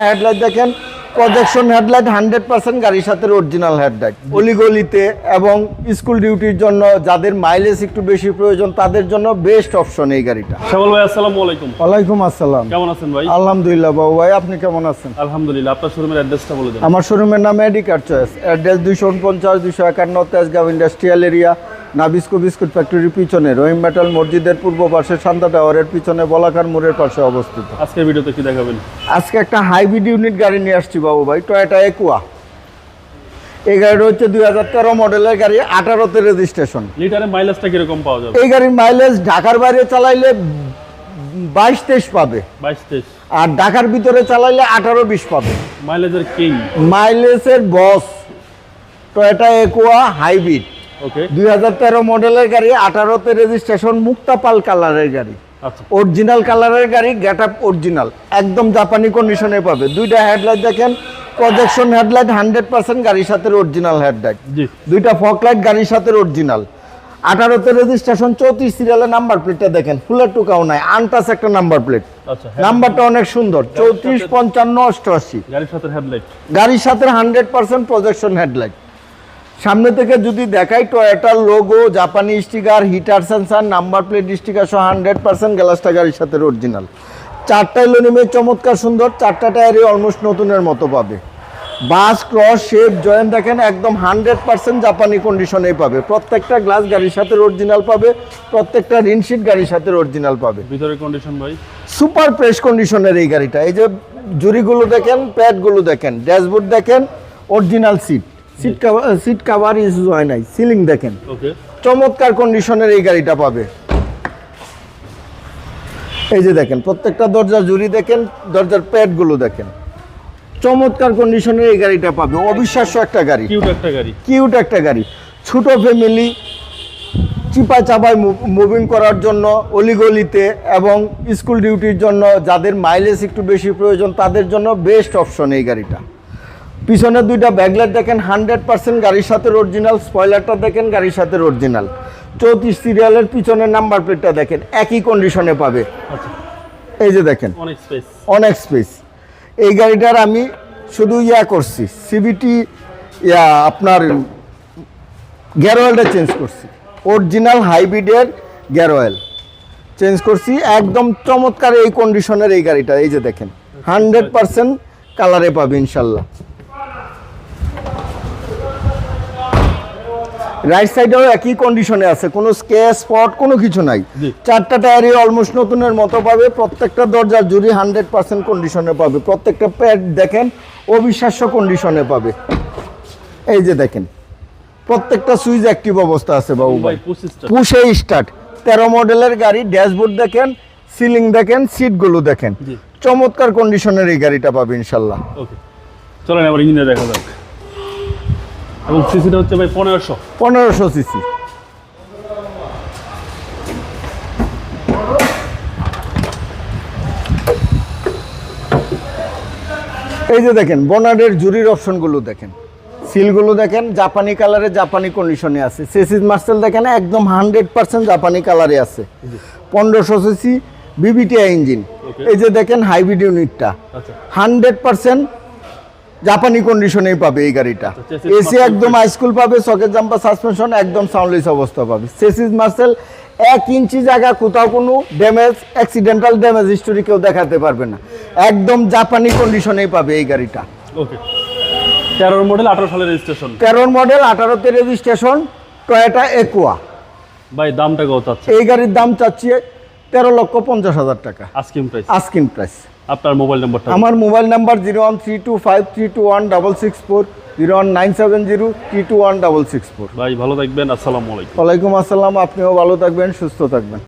Headlight দেখেন projection headlight hundred percent গাড়ির সাথে অরিজিনাল হেডলাইট অলিগলিতে এবং স্কুল ডিউটির জন্য যাদের মাইলেজ একটু বেশি প্রয়োজন তাদের জন্য বেস্ট অপশন এই গাড়িটা। শ্যামল ভাই আসসালামু আলাইকুম। ওয়ালাইকুম আসসালাম। কেমন আছেন ভাই? আলহামদুলিল্লাহ বাবু ভাই আপনি কেমন আছেন? আলহামদুলিল্লাহ আপনার শোরুমের অ্যাড্রেসটা বলে দেন। আমার শোরুমের নাম এডিকার চয়েস অ্যাড্রেস দুইশো উনপঞ্চাশ দুইশো একান্ন Tejgaon industrial area Nabisco biscuit ফ্যাক্টরির পিছনে রহিম মেটাল মসজিদের পূর্ব পাশে শান্তা টাওয়ারের পিছনে বলাকার মোড়ের পাশে অবস্থিত। আজকের ভিডিওতে কি দেখাবেন? আজকে একটা হাইব্রিড ইউনিট গাড়ি নিয়ে আসছি বাবু ভাই টয়োটা একুয়া। এই গাড়িটা হচ্ছে দুই হাজার তেরো মডেলের গাড়ি আঠারোতে রেজিস্ট্রেশন। লিটারে মাইলেজটা কীরকম পাওয়া যাবে? এই গাড়ির মাইলেজ ঢাকার বাইরে চালাইলে বাইশ তেইশ পাবে। বাইশ তেইশ। আর ঢাকার ভিতরে চালাইলে আঠারো বিশ পাবে। মাইলেজের কিং মাইলেজের বস টয়োটা একুয়া হাইব্রিড। দুই হাজার তেরো মডেলের গাড়ি আঠারোতে রেজিস্ট্রেশন মুক্তাপাল কালারের গাড়ি। আচ্ছা। অরিজিনাল কালারের গাড়ি গেট আপ অরিজিনাল একদম জাপানি কন্ডিশনে পাবে। দুইটা হেডলাইট দেখেন প্রজেকশন হেডলাইট হান্ড্রেড পার্সেন্ট গাড়ির সাথে অরিজিনাল হেডলাইট দুইটা ফকলাইট গাড়ির সাথে অরিজিনাল আঠারোতে রেজিস্ট্রেশন চৌত্রিশ সিরিয়ালের নাম্বার প্লেটটা দেখেন ফুলের টুকাও নাই আনটাস একটা নাম্বার প্লেট আচ্ছা। নাম্বারটা অনেক সুন্দর চৌত্রিশ পঞ্চান্ন অষ্টআশি। গাড়ির সাথে হেডলাইট গাড়ির সাথে হান্ড্রেড পার্সেন্ট প্রজেকশন হেডলাইট সামনে থেকে যদি দেখাই টয়োটার লোগো জাপানি sticker heater sensor number plate sticker সহ হান্ড্রেড পার্সেন্ট গ্লাসটা গাড়ির সাথে অরিজিনাল চারটা এলোনিমে চমৎকার সুন্দর চারটা টায়ারে অলমোস্ট নতুনের মতো পাবে। বাস ক্রস শেপ জয়েন্ট দেখেন একদম হান্ড্রেড পার্সেন্ট জাপানি কন্ডিশনেই পাবে। প্রত্যেকটা গ্লাস গাড়ির সাথে অরিজিনাল পাবে প্রত্যেকটা রিনশিট গাড়ির সাথে অরিজিনাল পাবে। ভিতরের কন্ডিশন ভাই? সুপার প্রেস কন্ডিশনের এই গাড়িটা। এই যে জুরিগুলো দেখেন প্যাডগুলো দেখেন ড্যাশবোর্ড দেখেন original seat seat cover seat cover use হয় নাই সিলিং দেখেন। ওকে চমৎকার কন্ডিশনের এই গাড়িটা পাবে। এই যে দেখেন প্রত্যেকটা দরজার জুরি দেখেন দরজার প্যাডগুলো দেখেন। চমৎকার কন্ডিশনের এই গাড়িটা পাবে অবিশ্বাস্য একটা গাড়ি। কিউট একটা গাড়ি। কিউট একটা গাড়ি। ছোট ফ্যামিলি চিপা চাপায় মুভিং করার জন্য অলিগলিতে এবং স্কুল ডিউটির জন্য যাদের মাইলেজ একটু বেশি প্রয়োজন তাদের জন্য বেস্ট অপশন এই গাড়িটা। পিছনে দুইটা ব্যাগলাইট দেখেন হান্ড্রেড পার্সেন্ট গাড়ির সাথে অরিজিনাল স্পয়লারটা দেখেন গাড়ির সাথে অরিজিনাল চৌত্রিশ সিরিয়ালের পিছনের নাম্বার প্লেটটা দেখেন একই কন্ডিশনে পাবে। আচ্ছা। এই যে দেখেন। অনেক স্পেস স্পেস এই গাড়িটার আমি শুধু ইয়া করছি সিবিটি ইয়া আপনার গ্যার অয়েলটা চেঞ্জ করছি। অরিজিনাল হাইব্রিডের গ্যার অয়েল চেঞ্জ করছি একদম চমৎকার এই কন্ডিশনের এই গাড়িটা এই যে দেখেন। হান্ড্রেড পার্সেন্ট কালারে পাবে ইনশাল্লাহ। রাইট সাইডেও একই কন্ডিশনে আছে। কোনো স্কেচ স্পট কোনো কিছু নাই। চারটা টায়ারই অলমোস্ট নতুনের মতো পাবে। প্রত্যেকটা দরজার জুড়ি হান্ড্রেড পার্সেন্ট কন্ডিশনে পাবে। প্রত্যেকটা প্যাড দেখেন অবিশ্বাস্য কন্ডিশনে পাবে। এই যে দেখেন প্রত্যেকটা সুইচ অ্যাক্টিভ অবস্থা আছে বাবু ভাই পুষে স্টার্ট তেরো মডেলের গাড়ি ড্যাশবোর্ড দেখেন সিলিং দেখেন সিটগুলো দেখেন। চমৎকার কন্ডিশনের এই গাড়িটা পাবে ইনশাল্লাহ। ওকে চলেন আবার ইঞ্জিনে দেখা যাক। এবং সিসিটা হচ্ছে ভাই পনেরোশো। পনেরোশো সিসি। এই যে দেখেন বনার্ডের জুরির অপশনগুলো দেখেন। সিলগুলো দেখেন জাপানি কালারে জাপানি কন্ডিশনে আছে। সেসিস মার্সেল দেখেন একদম হান্ড্রেড পার্সেন্ট জাপানি কালারে আছে। পনেরোশো সিসি বিবিটিআই ইঞ্জিন এই যে দেখেন হাইব্রিড ইউনিটটা হান্ড্রেড পার্সেন্ট জাপানি কন্ডিশনেই পাবে এই গাড়িটা। এসি একদম হাইস্কুল পাবে সকেট জাম্পার সাসপেনশন একদম সাউন্ডলেস অবস্থা পাবে। সেসিস মার্সেল এক ইঞ্চি জায়গা কোথাও কোনো ড্যামেজ অ্যাক্সিডেন্টাল ড্যামেজ হিস্টোরি কেউ দেখাতে পারবে না। একদম জাপানি কন্ডিশনেই পাবে এই গাড়িটা। ওকে তেরোর মডেল আঠারো সালের রেজিস্ট্রেশন তেরোর মডেল আঠারোতে রেজিস্ট্রেশন টয়োটা একুয়া ভাই দামটা কত আছে এই গাড়ির দাম চাচ্ছি তেরো লক্ষ পঞ্চাশ হাজার টাকা। আস্কিং প্রাইস আস্কিন প্রাইস আপনার মোবাইল নাম্বারটা আমার mobile number zero one three two five three two one double six four zero one nine seven zero three two one double six four ভাই ভালো থাকবেন আসসালামু আলাইকুম। ওয়ালাইকুম আসসালাম আপনিও ভালো থাকবেন সুস্থ থাকবেন।